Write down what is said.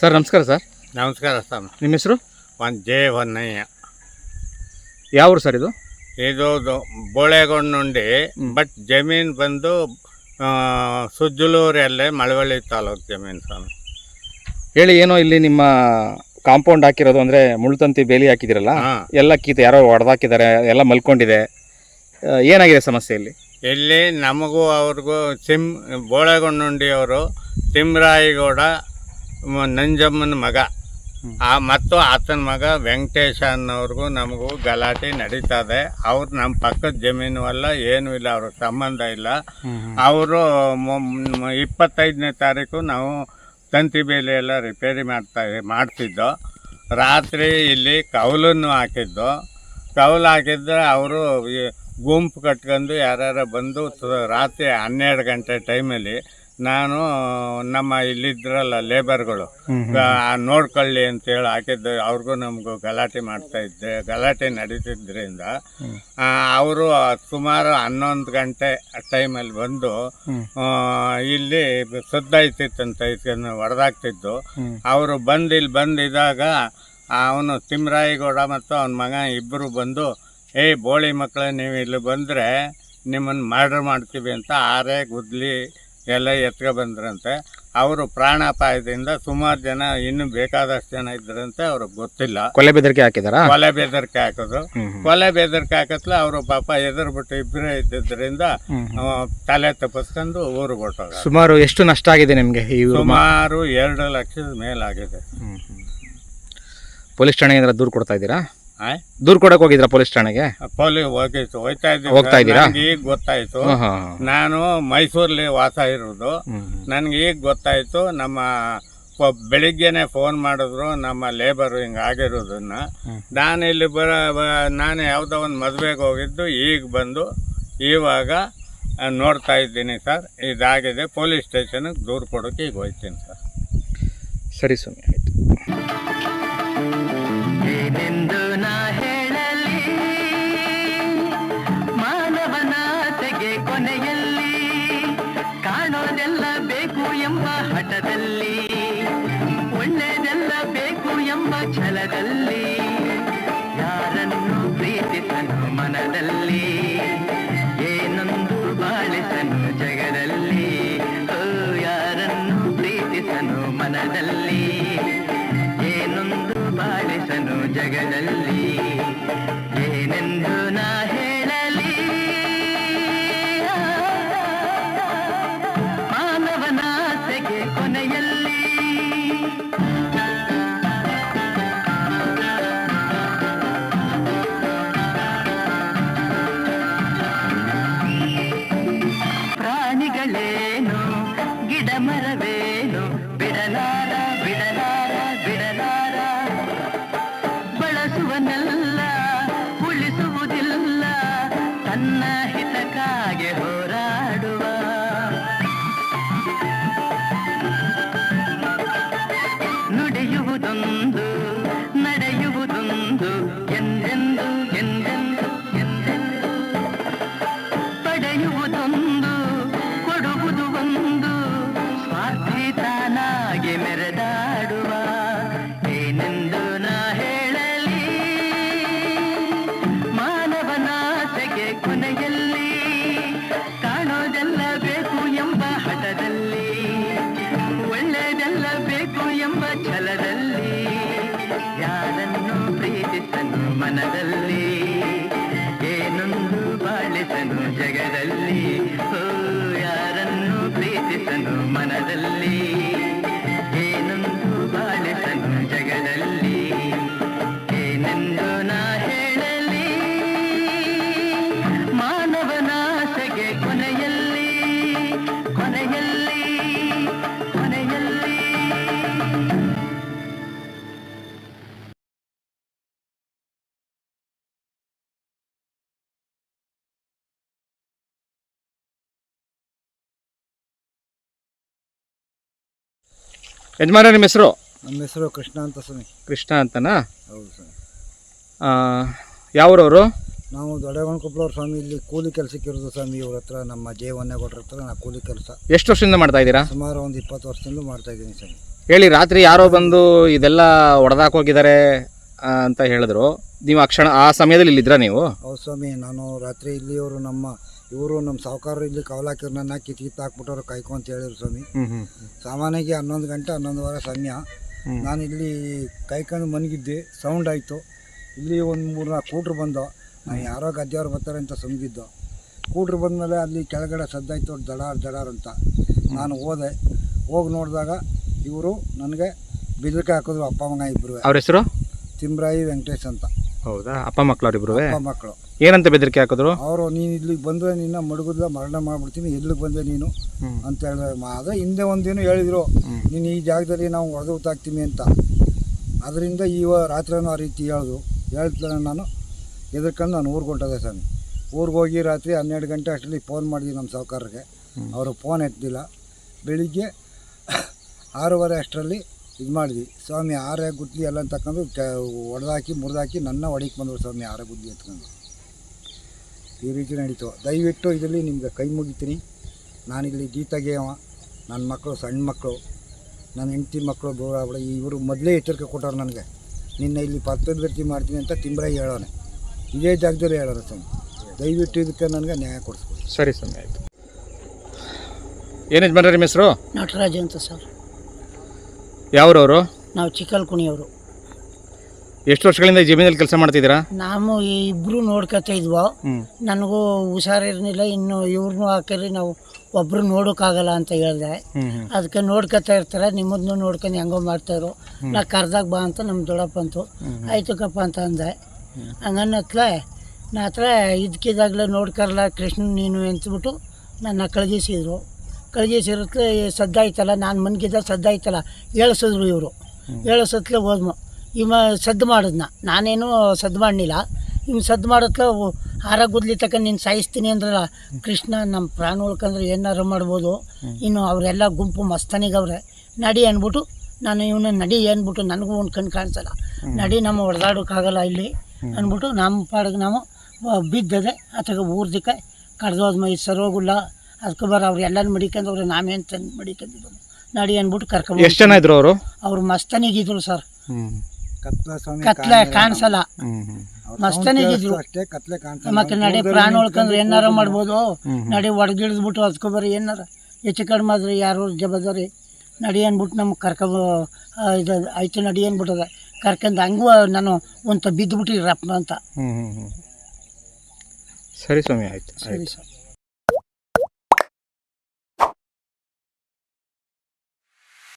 Sir ನಮಸ್ಕಾರ sir. ನಮಸ್ಕಾರ sir. ನಿಮ್ಮ ಹೆಸರು? ಒಂದು ಜೇ ಹೊನ್ನಯ್ಯ ಯಾವ ಊರು ಸರ್ ಇದು? ಇದು ಬೋಳೆಗೊಂಡುಂಡಿ ಬಟ್ ಜಮೀನು ಬಂದು ಸುಜ್ಜಲೂರಲ್ಲೇ ಮಳವಳ್ಳಿ ತಾಲೂಕು ಜಮೀನು ಸ್ವಾಮಿ ಹೇಳಿ ಏನೋ ಇಲ್ಲಿ ನಿಮ್ಮ ಕಾಂಪೌಂಡ್ ಹಾಕಿರೋದು ಅಂದರೆ ಮುಳ್ತಂತಿ ಬೇಲಿ ಹಾಕಿದಿರಲ್ಲ ಎಲ್ಲ ಕೀತ ಯಾರೋ ಹೊಡೆದಾಕಿದ್ದಾರೆ ಎಲ್ಲ ಮಲ್ಕೊಂಡಿದೆ. ಏನಾಗಿದೆ ಸಮಸ್ಯೆ ಇಲ್ಲಿ? ಇಲ್ಲಿ ನಮಗೂ ಅವ್ರಿಗೂ ಸಿಮ್ ಬೋಳೆಗೊಂಡುಂಡಿಯವರು ತಿಮ್ರಾಯಿಗೌಡ ನಂಜಮ್ಮನ ಮಗ. ಆ ಮತ್ತು ಆತನ ಮಗ ವೆಂಕಟೇಶ ಅನ್ನೋರಿಗೂ ನಮಗೂ ಗಲಾಟೆ ನಡೀತದೆ. ಅವ್ರು ನಮ್ಮ ಪಕ್ಕದ ಜಮೀನು ಅಲ್ಲ ಏನೂ ಇಲ್ಲ ಅವ್ರ ಸಂಬಂಧ ಇಲ್ಲ. ಅವರು ಇಪ್ಪತ್ತೈದನೇ ತಾರೀಕು ನಾವು ತಂತಿ ಬೇಲಿ ಎಲ್ಲ ರಿಪೇರಿ ಮಾಡ್ತಾ ಮಾಡ್ತಿದ್ದೋ. ರಾತ್ರಿ ಇಲ್ಲಿ ಕೌಲನ್ನು ಹಾಕಿದ್ದು. ಕೌಲು ಹಾಕಿದ್ರೆ ಅವರು ಗುಂಪು ಕಟ್ಕೊಂಡು ಯಾರ್ಯಾರ ಬಂದು ರಾತ್ರಿ ಹನ್ನೆರಡು ಗಂಟೆ ಟೈಮಲ್ಲಿ ನಾನು ನಮ್ಮ ಇಲ್ಲಿದ್ರಲ್ಲ ಲೇಬರ್ಗಳು ಆ, ನೋಡ್ಕೊಳ್ಳಿ ಅಂತೇಳಿ ಹಾಕಿದ್ದು ಅವ್ರಿಗೂ ನಮಗೂ ಗಲಾಟೆ ಮಾಡ್ತಾ ಇದ್ದೆ. ಗಲಾಟೆ ನಡೀತಿದ್ರಿಂದ ಅವರು ಸುಮಾರು ಹನ್ನೊಂದು ಗಂಟೆ ಟೈಮಲ್ಲಿ ಬಂದು ಇಲ್ಲಿ ಸದ್ದಾಯ್ತಿತ್ತಂತ ಇದನ್ನು ಹೊಡೆದಾಗ್ತಿದ್ದು ಅವರು ಬಂದು ಇಲ್ಲಿ ಬಂದಿದ್ದಾಗ ಅವನು ತಿಮ್ರಾಯಿಗೌಡ ಮತ್ತು ಅವನ ಮಗ ಇಬ್ಬರು ಬಂದು ಏಯ್ ಬೋಳಿ ಮಕ್ಕಳೇ ನೀವು ಇಲ್ಲಿ ಬಂದರೆ ನಿಮ್ಮನ್ನು ಮರ್ಡರ್ ಮಾಡ್ತೀವಿ ಅಂತ ಆರೆ ಗುದ್ಲಿ ಎಲ್ಲ ಎತ್ಕೊ ಬಂದ್ರಂತೆ. ಅವರು ಪ್ರಾಣಾಪಾಯದಿಂದ ಸುಮಾರು ಜನ ಇನ್ನು ಬೇಕಾದಷ್ಟು ಜನ ಇದ್ರಂತೆ ಅವ್ರಿಗೆ ಗೊತ್ತಿಲ್ಲ. ಕೊಲೆ ಬೆದರಿಕೆ ಹಾಕಿದಾರ? ಕೊಲೆ ಬೆದರಿಕೆ ಹಾಕಿದ್ರು ಕೊಲೆ ಬೆದರಿಕೆ ಹಾಕತ್ಲ ಅವರು ಪಾಪ ಎದುರ್ಬಿಟ್ಟು ಇಬ್ಬರೇ ಇದ್ದಿದ್ದರಿಂದ ತಲೆ ತಪ್ಪಿಸ್ಕೊಂಡು ಊರು ಹೊರ್ಟೋಗ ಸುಮಾರು ಎಷ್ಟು ನಷ್ಟ ಆಗಿದೆ ನಿಮಗೆ ಈ ಸುಮಾರು ಎರಡು ಲಕ್ಷದ ಮೇಲಾಗಿದೆ. ಪೊಲೀಸ್ ಠಾಣೆಯಿಂದ ದೂರು ಕೊಡ್ತಾ ಇದ್ದೀರಾ? ದೂರು ಕೊಡಕ್ ಹೋಗಿದ್ರ ಪೊಲೀಸ್ ಠಾಣೆಗೆ? ಪೊಲೀಸ್ ಹೋಗಿತ್ತು. ಇದ್ದೀವಿ. ಹೋಗ್ತಾ. ಇದ್ದೀರಾ? ಈಗ ಗೊತ್ತಾಯ್ತು. ನಾನು ಮೈಸೂರಲ್ಲಿ ವಾಸ ಇರೋದು. ನನ್ಗೆ ಈಗ ಗೊತ್ತಾಯ್ತು. ನಮ್ಮ ಬೆಳಿಗ್ಗೆನೆ ಫೋನ್ ಮಾಡಿದ್ರು. ನಮ್ಮ ಲೇಬರ್ ಹಿಂಗೆ ಆಗಿರೋದನ್ನ. ನಾನು ಇಲ್ಲಿ ಬರ ನಾನು ಯಾವುದೋ ಒಂದು ಮದುವೆಗೆ ಹೋಗಿದ್ದು. ಈಗ ಬಂದು ಇವಾಗ ನೋಡ್ತಾ ಇದ್ದೀನಿ ಸರ್. ಇದಾಗಿದೆ. ಪೊಲೀಸ್ ಸ್ಟೇಷನ್ಗೆ ದೂರು ಕೊಡೋಕೆ ಈಗ ಹೋಗ್ತೀನಿ ಸರ್. ಸರಿ ಸುಮ್ಮನೆ ಆಯಿತು. ಏನೆಂದು ನಾ ಹೇಳಲಿ? ಮಾನವನಾತೆಗೆ ಕೊನೆಯಲ್ಲಿ ಕಾಣೋದೆಲ್ಲ ಬೇಕು ಎಂಬ ಹಠದಲ್ಲಿ ಒಳ್ಳೆಯದೆಲ್ಲ ಬೇಕು ಎಂಬ ಛಲದಲ್ಲಿ. ಯಾರನ್ನು ಪ್ರೀತಿಸನು ಮನದಲ್ಲಿ? ಬಾಳಿಸನು ತನ್ನ ಹಿತಕ್ಕಾಗಿ ಹೋರಾಡುವ. ನುಡಿಯುವುದೊಂದು ನಡೆಯುವುದೊಂದು ಎಂದೆಂದು ಎಂದೆಂದು ಎಂದೆಂದು. ಪಡೆಯುವುದೊಂದು ಓ ಯಾರನ್ನು ಪ್ರೀತಿಸನು ಮನದಲ್ಲಿ ಯಜಮಾನ ನಿಮ್ಮ ಹೆಸರು? ನಮ್ಮ ಹೆಸರು ಕೃಷ್ಣ ಅಂತ ಸ್ವಾಮಿ. ಕೃಷ್ಣ ಅಂತನಾ? ಹೌದು ಸ್ವಾಮಿ. ಯಾವ್ರವರು? ನಾವು ದೊಡ್ಡಗಣಕೊಪ್ಪಳವ್ರ ಸ್ವಾಮಿ ಇಲ್ಲಿ ಕೂಲಿ ಕೆಲಸಕ್ಕೆ ಇರೋದು ಸ್ವಾಮಿ ಇವ್ರ ಹತ್ರ ನಮ್ಮ ಜೆ ಹೊನ್ನೇಗೌಡ್ರ ಹತ್ರ ನಾ ಕೂಲಿ ಕೆಲಸ. ಎಷ್ಟು ವರ್ಷದಿಂದ ಮಾಡ್ತಾ ಇದ್ದೀರಾ? ಸುಮಾರು ಒಂದು ಇಪ್ಪತ್ತು ವರ್ಷದಿಂದ ಮಾಡ್ತಾ ಇದ್ದೀನಿ ಸ್ವಾಮಿ. ಹೇಳಿ ರಾತ್ರಿ ಯಾರೋ ಬಂದು ಇದೆಲ್ಲ ಹೊಡೆದಾಕ್ ಹೋಗಿದ್ದಾರೆ ಆ, ಅಂತ ಹೇಳಿದ್ರು. ನೀವು ಆ ಕ್ಷಣ ಆ ಸಮಯದಲ್ಲಿ ಇಲ್ಲಿದ್ರಾ ನೀವು? ಹೌದು ಸ್ವಾಮಿ ನಾನು ರಾತ್ರಿ ಇಲ್ಲಿಯವರು ನಮ್ಮ ಇವರು ನಮ್ಮ ಸಾಹುಕಾರ ಇಲ್ಲಿ ಕವಲಾಕಿರು ನನ್ನ ಕಿತ್ ಹಾಕ್ಬಿಟ್ಟವ್ರು ಕಾಯ್ಕೊ ಅಂತ ಹೇಳಿದ್ರು ಸ್ವಾಮಿ. ಸಾಮಾನ್ಯವಾಗಿ ಹನ್ನೊಂದು ಗಂಟೆ ಹನ್ನೊಂದು ವಾರ ಸಮಯ ನಾನು ಇಲ್ಲಿ ಕಾಯ್ಕೊಂಡು ಮನಗಿದ್ದೆ ಸೌಂಡ್ ಆಯಿತು. ಇಲ್ಲಿ ಒಂದು ಮೂರು ನಾಲ್ಕು ಕೂಟ್ರು ಬಂದು ನಾನು ಯಾರೋ ಗದ್ದೆಯವ್ರು ಬರ್ತಾರೆ ಅಂತ ಸುಮ್ಗಿದ್ದು. ಕೂಟ್ರು ಬಂದಮೇಲೆ ಅಲ್ಲಿ ಕೆಳಗಡೆ ಸದ್ದಾಯ್ತು ದಡಾರ್ ದಡಾರ್ ಅಂತ. ನಾನು ಹೋದೆ. ಹೋಗಿ ನೋಡಿದಾಗ ಇವರು ನನಗೆ ಬಿದ್ರಿಕೆ ಹಾಕಿದ್ರು ಅಪ್ಪ ಮಗ ಇಬ್ಬರು ಅವ್ರ ಹೆಸರು? ತಿಮ್ರಾಯಿ ವೆಂಕಟೇಶ್ ಅಂತ. ಹೌದಾ? ಅಪ್ಪ ಮಕ್ಕಳು ಅವ್ರಿಬ್ರು ಅಪ್ಪ ಮಕ್ಕಳು ಏನಂತ ಬೆದರಿಕೆ ಹಾಕಿದ್ರು? ಅವರು ನೀನು ಇಲ್ಲಿಗೆ ಬಂದರೆ ನಿನ್ನ ಮಡಗುದ್ಲ ಮರಣ ಮಾಡ್ಬಿಡ್ತೀನಿ ಎಲ್ಲಿಗೆ ಬಂದೆ ನೀನು? ಅಂತ ಹೇಳಿದ್ರೆ ಆದರೆ ಹಿಂದೆ ಒಂದೇನು ಹೇಳಿದರು ನೀನು ಈ ಜಾಗದಲ್ಲಿ ನಾವು ಹೊಡೆದು ಊತಾಕ್ತೀವಿ ಅಂತ. ಅದರಿಂದ ಈ ರಾತ್ರಿನೂ ಆ ರೀತಿ ಹೇಳಿದ್ರು ಹೇಳ್ತಾನೆ ನಾನು ಎದ್ರಕಂಡು ನಾನು ಊರಿಗೆ ಹೊಂಟದೆ ಸ್ವಾಮಿ. ಊರಿಗೆ ಹೋಗಿ ರಾತ್ರಿ ಹನ್ನೆರಡು ಗಂಟೆ ಅಷ್ಟರಲ್ಲಿ ಫೋನ್ ಮಾಡಿದ್ವಿ ನಮ್ಮ ಸಾವುಕಾರರಿಗೆ. ಅವರು ಫೋನ್ ಎತ್ತಿಲ್ಲ. ಬೆಳಿಗ್ಗೆ ಆರೂವರೆ ಅಷ್ಟರಲ್ಲಿ ಇದು ಮಾಡಿದ್ವಿ. ಸ್ವಾಮಿ ಆರೆ ಗುದ್ಲಿ ಎಲ್ಲ ತಗೊಂಡು ಹೊಡೆದಾಕಿ ಮುರಿದಾಕಿ ನನ್ನ ಒಡಿಗೆ ಬಂದರು ಸ್ವಾಮಿ ಆರೆ ಗುದ್ಲಿ ಎತ್ಕೊಂಡು. ಈ ರೀತಿ ನಡೀತು. ದಯವಿಟ್ಟು ಇದರಲ್ಲಿ ನಿಮಗೆ ಕೈ ಮುಗಿತೀನಿ. ನಾನಿಲ್ಲಿ ಗೀತಾಗೇವ ನನ್ನ ಮಕ್ಕಳು ಸಣ್ಣ ಮಕ್ಕಳು ನನ್ನ ಹೆಂಡತಿ ಮಕ್ಕಳು ದೂರ ಆಗ್ಬಿಡ. ಇವರು ಮೊದಲೇ ಎಚ್ಚರಿಕೆ ಕೊಟ್ಟವ್ರು ನನಗೆ. ನಿನ್ನ ಇಲ್ಲಿ ಪತ್ರದರ್ತಿ ಮಾಡ್ತೀನಿ ಅಂತ ತಿಂಬ್ರಾಯಿ ಹೇಳೋನೆ. ಇದೇ ಜಾಗದಲ್ಲಿ ಹೇಳೋಣ ಸ್ವಾಮಿ. ದಯವಿಟ್ಟು ಇದಕ್ಕೆ ನನಗೆ ನ್ಯಾಯ ಕೊಡಿಸ್ಕೊಡಿ. ಸರಿ ಸ್ವಾಮಿ ಆಯಿತು. ಏನೇಜ್ ಮಾಡ್ರಿ ನಿಮ್ಮ ಹೆಸರು? ನಟರಾಜ್ ಅಂತ ಸರ್. ಯಾವ್ರವರು? ನಾವು ಚಿಕ್ಕಲ್ ಕುಣಿಯವರು ಎಷ್ಟು ವರ್ಷಗಳಿಂದ ಈ ಜಮೀನಲ್ಲಿ ಕೆಲಸ ಮಾಡ್ತಿದ್ದೀರಾ? ನಾವು ಇಬ್ರು ನೋಡ್ಕೊತಾ ಇದ್ವೋ ಹ್ಮ್. ನನಗೂ ಹುಷಾರಿರ್ಲಿಲ್ಲ ಇನ್ನು ಇವ್ರನ್ನೂ ಹಾಕಿರಿ ನಾವು ಒಬ್ರು ನೋಡೋಕ್ಕಾಗಲ್ಲ ಅಂತ ಹೇಳಿದೆ. ಅದಕ್ಕೆ ನೋಡ್ಕೊತಾ ಇರ್ತಾರೆ ನಿಮ್ಮದನ್ನು ನೋಡ್ಕೊಂಡು ಹೆಂಗೋ ಮಾಡ್ತಾರೋ ನಾ ಕರ್ದಾಗ ಬಾ ಅಂತ ನಮ್ಮ ದೊಡ್ಡಪ್ಪ ಅಂತು. ಆಯ್ತು ಕಪ್ಪ ಅಂತ ಅಂದೆ. ಹಂಗನ್ನತ್ಲೆ ನಾ ಹತ್ರ ಇದಕ್ಕಿದಾಗಲೇ ನೋಡ್ಕರಲ್ಲ ಕೃಷ್ಣ ನೀನು ಅಂತ್ಬಿಟ್ಟು ನನ್ನ ಕಳಗಿಸಿದ್ರು. ಕಳ್ಗಿಸಿರತ್ಲೆ ಸದ್ದಾಯ್ತಲ್ಲ ನಾನು ಮನ್ಗಿದ್ದ ಸದ್ದಾಯ್ತಲ್ಲ ಹೇಳಿಸಿದ್ರು ಇವರು. ಹೇಳಿಸತ್ಲೆ ಹೋದ್ಮ. ಇವ ಸದ್ದು ಮಾಡಿದ್ನ. ನಾನೇನು ಸದ್ದು ಮಾಡಲಿಲ್ಲ ಇವ್ನು ಸದ್ದು ಮಾಡತ್ಲ ಹಾರ ಗುದ್ಲಿ ತಕ್ಕ ನೀನು ಸಾಯಿಸ್ತೀನಿ ಅಂದ್ರಲ್ಲ ಕೃಷ್ಣ ನಮ್ಮ ಪ್ರಾಣ ಉಳ್ಕಂದ್ರೆ ಏನಾರು ಮಾಡ್ಬೋದು. ಇನ್ನು ಅವರೆಲ್ಲ ಗುಂಪು ಮಸ್ತನಿಗವ್ರೆ. ನಡಿ ಅಂದ್ಬಿಟ್ಟು ನಾನು ಇವನ ನಡಿ ಅಂದ್ಬಿಟ್ಟು ನನಗೂ ಒಂದು ಕಣ್ಣು ಕಾಣಿಸಲ್ಲ. ನಡಿ ನಮ್ಮ ಹೊಡೆದಾಡೋಕ್ಕಾಗಲ್ಲ ಇಲ್ಲಿ ಅಂದ್ಬಿಟ್ಟು ನಮ್ಮ ಪಾಡಿಗೆ ನಾವು ಬಿದ್ದದೆ ಅಥವಾ ಊರ್ದಿಕ್ಕೆ ಕಡ್ದೋದ್ ಮೈ ಸರೋಗುಲ್ಲ. ಅದಕ್ಕೆ ಬರ ಅವ್ರು ಎಲ್ಲರೂ ಮಡಿಕಂದವ್ರೆ ನಾವೇನು ತಂದು ಮಡಿಕಂದಿದ್ರು ನಡಿ ಅಂದ್ಬಿಟ್ಟು ಕರ್ಕೊಂಡು ಎಷ್ಟು ಜನ ಇದ್ರು ಅವರು? ಅವ್ರು ಮಸ್ತನಿಗಿದ್ರು ಸರ್. ಕತ್ಲೆ ಸ್ವಾಮಿ ಕಾಣಿಸಲ್ಲ. ಮಸ್ತನಿಗಿದ್ರು ಅಷ್ಟೇ ಕತ್ಲೆ ಮತ್ತೆ ನಡಿ ಪ್ರಾಣ ಉಳ್ಕಂದ್ರೆ ಏನಾರ ಮಾಡ್ಬೋದು. ನಡಿ ಒಡಗಿಳಿದ್ಬಿಟ್ಟು ಅದಕ್ಕೂ ಬರೀ ಏನಾರ ಹೆಚ್ಚು ಕಡಿಮೆ ಆದ್ರೆ ಯಾರು ಜವಾಬ್ದಾರಿ? ನಡಿ ಅಂದ್ಬಿಟ್ಟು ನಮ್ಗೆ ಕರ್ಕ ಇದು ಆಯ್ತು ನಡಿ ಅಂದ್ಬಿಟ್ಟದ. ಕರ್ಕಂದ ಹಂಗೂ ನಾನು ಒಂದು ಬಿದ್ದುಬಿಟ್ಟಿರಪ್ಪ ಅಂತ. ಹ್ಞೂ ಹ್ಞೂ ಹ್ಞೂ ಸರಿ ಸ್ವಾಮಿ ಆಯ್ತು ಸರಿ ಸರ್